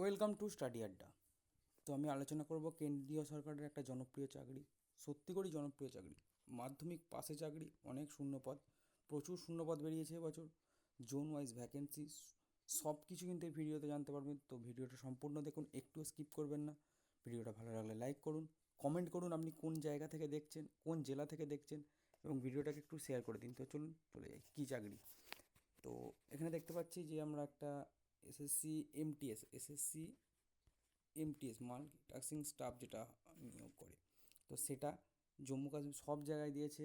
Welcome to study আড্ডা। তো আমি আলোচনা করব কেন্দ্রীয় সরকারের একটা জনপ্রিয় চাকরি, সত্যি করেই জনপ্রিয় চাকরি, মাধ্যমিক পাশে চাকরি, অনেক শূন্যপদ, প্রচুর শূন্যপদ বেরিয়েছে এবছর জোন ওয়াইজ ভ্যাকেন্সি, সব কিছু কিন্তু এই ভিডিওতে জানতে পারবেন, তো ভিডিওটা সম্পূর্ণ দেখুন, একটু স্কিপ করবেন না, ভিডিওটা ভালো লাগলে লাইক করুন, কমেন্ট করুন আপনি কোন জায়গা থেকে দেখছেন, কোন জেলা থেকে দেখছেন, এবং ভিডিওটাকে একটু শেয়ার করে দিন, তো চলুন চলে যাই, কী চাকরি? তো এখানে দেখতে পাচ্ছি যে আমরা একটা SSC, MTS SSC, MTS multitasking staff যেটা নিয়োগ করে। তো সেটা জম্মু কাশ্মীর সব জায়গায় দিয়েছে,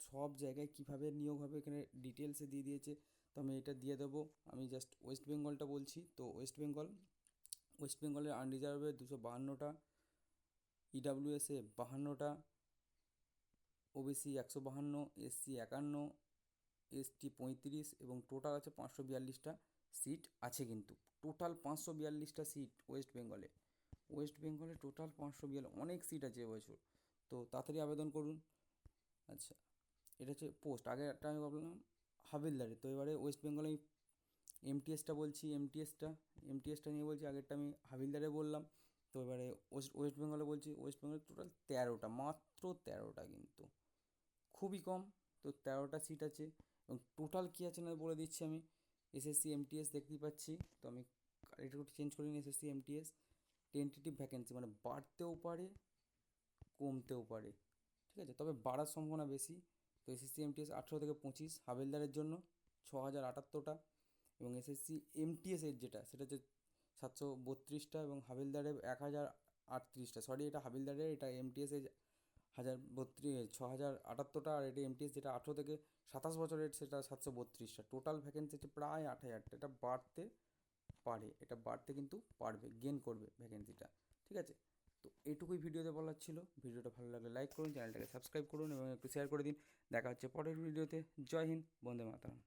সব জায়গায় কীভাবে নিয়োগ হবে এখানে ডিটেলসে দিয়ে দিয়েছে। তো আমি এটা দিয়ে দেবো, আমি জাস্ট ওয়েস্ট বেঙ্গলটা বলছি। তো ওয়েস্ট বেঙ্গল ওয়েস্ট বেঙ্গলের আনরিজার্ভে দুশো বাহান্নটা ইডাব্লিউএসে বাহান্নটা ওবিসি একশো বাহান্ন এসসি একান্ন এসটি পঁয়ত্রিশ এবং টোটাল আছে পাঁচশো বিয়াল্লিশটা সিট আছে কিন্তু। টোটাল পাঁচশো বিয়াল্লিশটা সিট ওয়েস্ট বেঙ্গলে। ওয়েস্ট বেঙ্গলে টোটাল পাঁচশো বিয়াল্লিশ, অনেক সিট আছে এবছর তো তাড়াতাড়ি আবেদন করুন। আচ্ছা এটা হচ্ছে পোস্ট। আগে একটা আমি ভাবলাম, হাবিলদারে। তো এবারে ওয়েস্ট বেঙ্গলে আমি এমটিএসটা বলছি, এমটিএসটা এমটিএসটা নিয়ে বলছি, আগেরটা আমি হাবিলদারে বললাম। তো এবারে ওয়েস্ট ওয়েস্ট বেঙ্গলে বলছি, ওয়েস্ট বেঙ্গলে টোটাল তেরোটা, মাত্র তেরোটা কিন্তু। খুবই কম, তো তেরোটা সিট আছে। এবং টোটাল কী আছে না বলে দিচ্ছি আমি। এসএসসি এমটিএস দেখতেই পাচ্ছি। তো আমি এটা একটু চেঞ্জ করি এসএসসি এমটিএস টেন্টেটিভ ভ্যাকেন্সি মানে বাড়তেও পারে, কমতেও পারে। ঠিক আছে? তবে বাড়ার সম্ভাবনা বেশি। তো এসএসসি এমটিএস আঠেরো থেকে পঁচিশ, হাবেলদারের জন্য ছ হাজার আটাত্তরটা এবং এসএসসি এমটিএসের যেটা, সেটা হচ্ছে সাতশো বত্রিশটা এবং হাবিলদারের এক হাজার আটত্রিশটা। সরি এটা হাবিলদারের, এটা এমটিএসের হাজার বত্রিশ, ছ হাজার আটাত্তরটা আর এটি এমটিএস যেটা আঠেরো থেকে সাতাশ বছরের সেটা সাতশো বত্রিশটা। টোটাল ভ্যাকেন্সি হচ্ছে প্রায় আট হাজারটা এটা বাড়তে পারে, এটা বাড়তে কিন্তু পারবে গেন করবে ভ্যাকেন্সিটা ঠিক আছে? তো এটুকুই ভিডিওতে বলার ছিল। ভিডিওটা ভালো লাগলে লাইক করুন, চ্যানেলটাকে সাবস্ক্রাইব করুন এবং একটু শেয়ার করে দিন। দেখা হচ্ছে পরের ভিডিওতে। জয় হিন্দ, বন্দে মাতারাম।